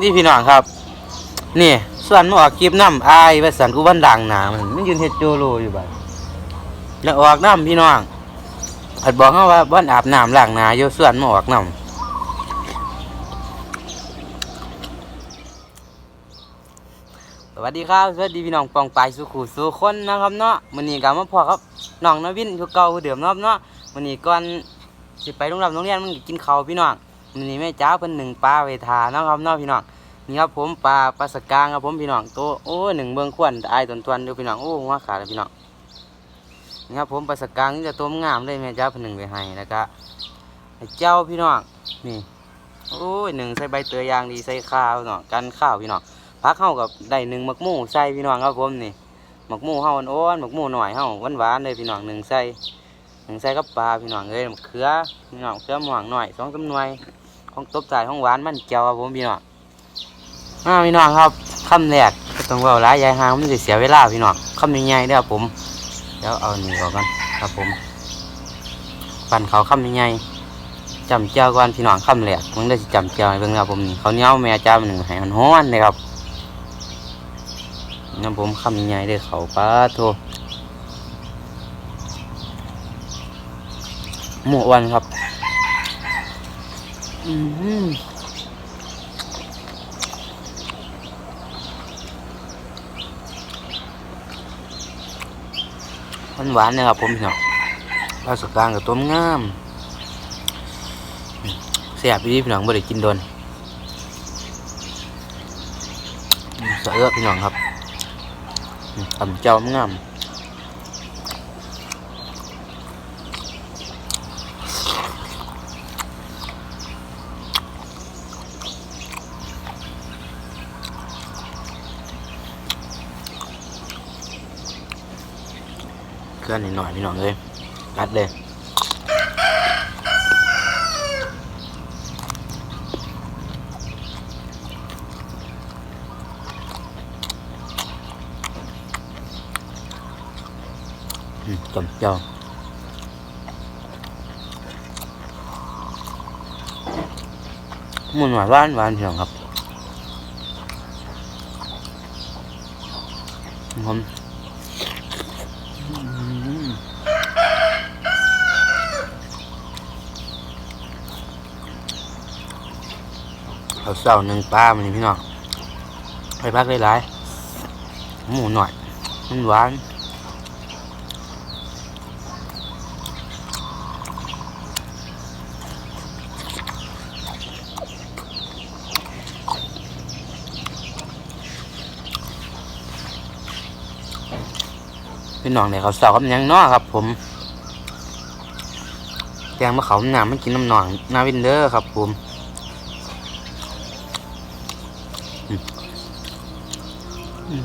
นี่พี่น้องครับนี่ส่วนมาออกคลิปน้ำอายว่าสันกูวันดังหนามันมันยืนเฮ็ดโจโลอยู่บัดแล้วออกน้ำพี่น้องผัดบอกเขาว่าบ้านอาบน้ำล้างหนาอยู่ส่วนมาออกน้ำสวัสดีครับสวัสดีพี่น้องปองปายสุขุสุคนนะครับเนาะมื้อนี้ก็มาพอครับน้องนวินคือเก่าคือเดิมนะครับเนาะมื้อนี้ก่อนสิไปโรงเรียนโรงเรียนมันกินข้าวพี่น้อง นี้แม่เจ้าเพิ่นหนึ่งปลาไว้ทานะครับเนาะพี่น้องนี่ครับผมปลาปลาสกางครับผมพี่น้องโตโอ้หนึ่งเบื้องขวนอายตนทวนดูพี่น้องโอ้หัวขาดเลยพี่น้องนี่ครับผมปลาสกางนี่จะตัวงามเลยแม่เจ้าเพิ่นหนึ่งไปให้แล้วก็เจ้าพี่น้องนี่โอ้ยหนึ่งใส่ใบเตยยางดีใส่ข้าวพี่น้องกันข้าวพี่น้องพักเข้ากับได้หนึ่งหมักหมูใส่พี่น้องครับผมนี่หมักหมูเฮาอ่อนหมักหมูหน่อยเฮาวานหวานๆเลยพี่น้องหนึ่งใส่หนึ่งใส่กับปลาพี่น้องเลยมะเขือพี่น้องเขือหม่วงหน่อยสองสามหน่วย ของตบใส่ของหวานมันเจียวครับผมพี่น้องอ่าพี่น้องครับคำแรกก็ต้องเว่าหลายยายหางมันจะเสียเวลาพี่น้องคำใหญ่ๆเด้อครับผมเดี๋ยวเอาหนึ่งออกกันครับผมปั่นเขาคำใหญ่จำเจ้าก่อนพี่น้องคำแรกมึงได้จำเจ้าให้เบิ่งครับผมเขาเนี้ยแม่จ้ามันหนึ่งให้มันฮ้อนเลยครับนี่ครับผมคำใหญ่เด้อเขาปลาโทหมูอ้วนครับ อืมหวานหวานๆนะครับผมพี่น้องปลาสกกลางกับต้มงามเสียบพี่พี่น้องบ่ได้กินโดนสะเอื้อพี่น้องครับอืมตำเจ้างาม ลือนิดหน่อยพี่น้องเลยกัดเลยอืมจำเจ้ามันหวานหวานหวานพี่น้องครับผมอืม เอาเสาหนึ่งปลามันนี่พี่น้องไปพักได้หลายหมูหน่อย มันหวานพี่น้องเนี่ยเขาสาวกับยังนาะครับ ผมแกงมะเขาหนาไม่กินน้ำหนองนาวินเดอร์ครับ ผมอืมอื้อ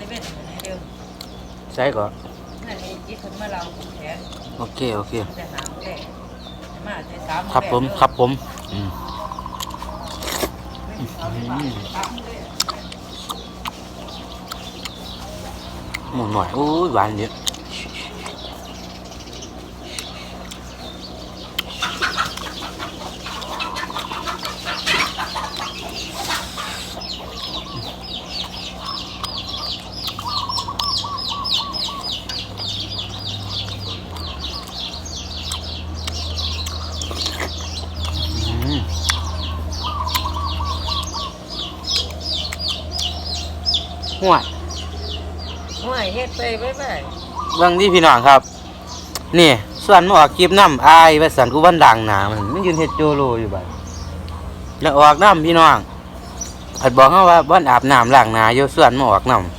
ยวเดี๋ยวใส่ก่อนโอเค โอเค ครับผม ครับผมอืมหมูหน่อยโอ้ยหวานเยอะ ห่วยห่วยเฮ็ดไปไปไปบ้างที่พี่น้องครับ นี่ส่วนหมอกีบน้ำอายไปสันกูบ้านด่างหนามันมันยืนเฮ็ดโจโลอยู่บัดแล้วออกน้ำพี่น้องผัดบอกเขาว่าบ้านอาบน้ำล้างหนาโยส่วนหมออกน้ำ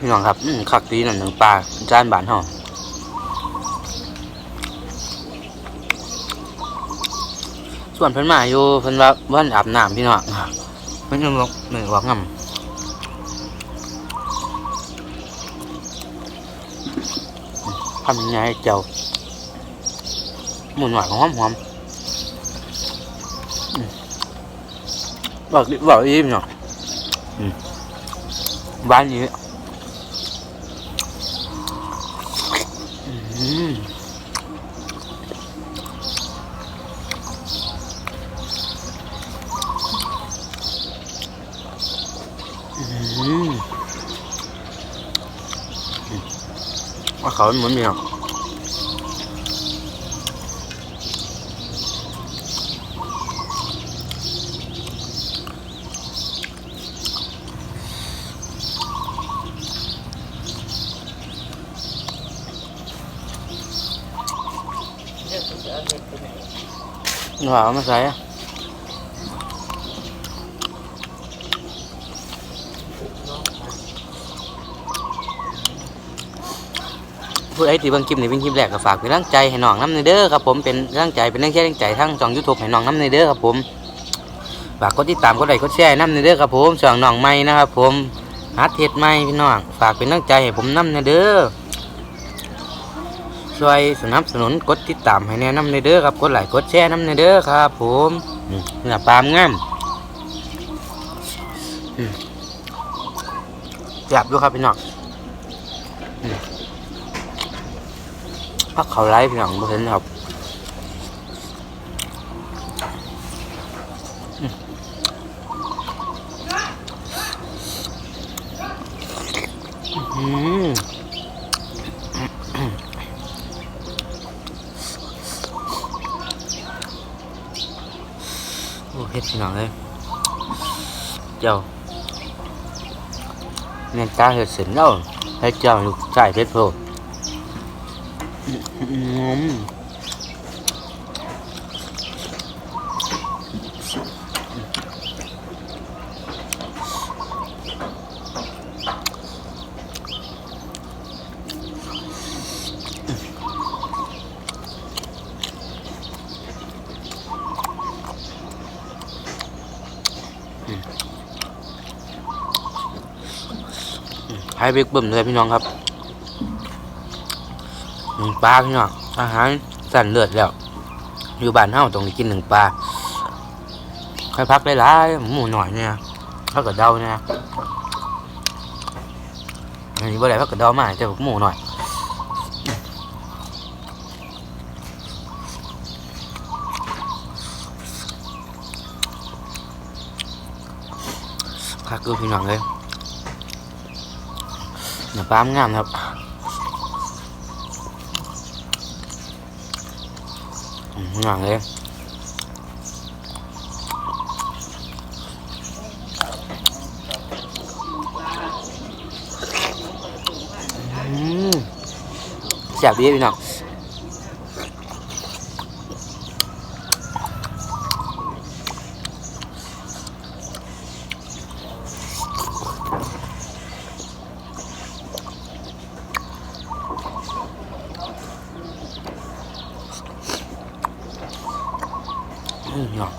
พี่น้องครับขักตีหนึ่งปลาจานบานห่อ ส่วนเพิ่นมาอยู่เพิ่นว่าวันอาบน้ำพี่น้องเพิ่นยังบอกเหนื่อยว่างำทำยังไงเจ้าหมุนหวานหอมหอมบอกดิบอกอีพี่น้องอืมบ้านนี้ อืมว่าเขาเหมือนเมียว่าเอามาใส่อะ ผู้ใดที่เบิ่งคลิปนี้เป็นคลิปแรกก็ฝากเป็นกำลังใจให้น้องน้ำในเด้อครับผมเป็นกำลังใจเป็นแรงใจแรงใจทั้งช่องยูทูบให้น้องน้ำในเด้อครับผมฝากกดติดตามกดไลค์กดแชร์น้ำในเด้อครับผมช่องน้องใหม่นะครับผมฮัดเทศใหม่พี่น้องฝากเป็นกำลังใจให้ผมน้ำในเด้อช่วยสนับสนุนกดติดตามให้แนะน้ำในเด้อครับกดไลค์กดแชร์น้ำในเด้อครับ ผมอืมนี่ล่ะปลามงามอืมจับด้วยครับพี่น้อง พักเขาไล่พี่น้องบ่เห็นครับอืมอืมโอ้เฮ็ดพี่น้องเลยเจ้าเงินตาเฮ็ดเสร็จแล้วให้เจ้าอยู่ใส่เพชรโพดอืมให้เบกเบิ่มเลยพี่น้องครับ หนึ่งปลาพี่น้องอาหารสั่นเลือดแล้วอยู่บ้านเฮาต้องได้กินหนึ่งปลาค่อยพักได้หลายหมูหน่อยเนี่ยพักกระเดาเนี่ยอันนี้บ่ได้พักกระเดามาแต่หมูหน่อยพักกูพี่น้องเลยเนื้อปลามนงามครับ อืม หนังเลยอืมแซ่บดีพี่น้องอืมพี่น้อง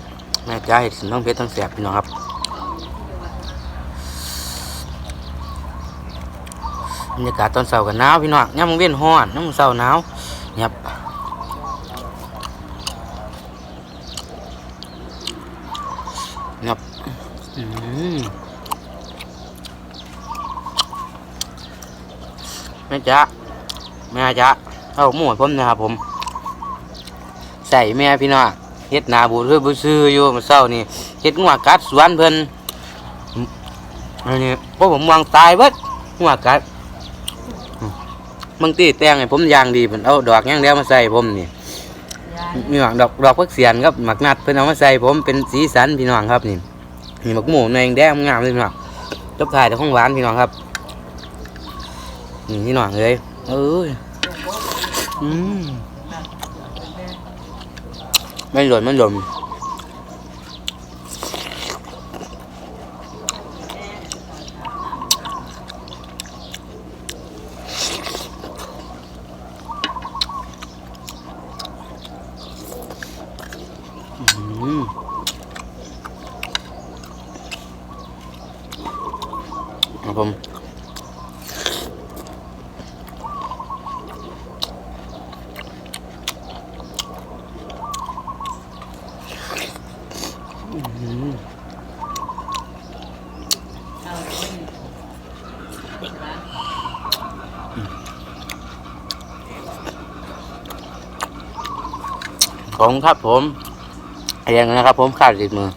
แม่จ้าเห็ดสินทั้งเพชรทั้งแสบพี่น้องครับบรรยากาศตอนเช้ากันหนาวพี่น้องย่ำมึงเวียนห้อนย่ำมึงเช้าหนาวเนี่ยครับเนี่ยครับอืมแม่จ้าแม่จ้าเอาหมูให้ผมนะครับผม ใส่แม่พี่น้อง เฮ็ดนาบูดเพื่อบุซื้ออยู่มื้อเช้านี่เฮ็ดงัวกัดสวนเพิ่นอันนี้พวกผมวางตายเบิดงัวกัดมบางทีแตงให้ผมยางดีเพิ่นเอาดอกย่างเดียวมาใส่ผมนี่มีหมักดอกดอกพักเสียนครับหมักนัดเพิ่นเอามาใส่ผมเป็นสีสันพี่น้องครับนี่มีหมักหมูแดงแดงงามเลยพี่น้องจบท้ายแต่ของหวานพี่น้องครับนี่พี่น้องเลยเอ้ยอืม ไม่หล่นไม่หล่น มครับผมอืม เอาไปเลยร้าน ของครับผมเรียงนะครับผมขาดติดมือ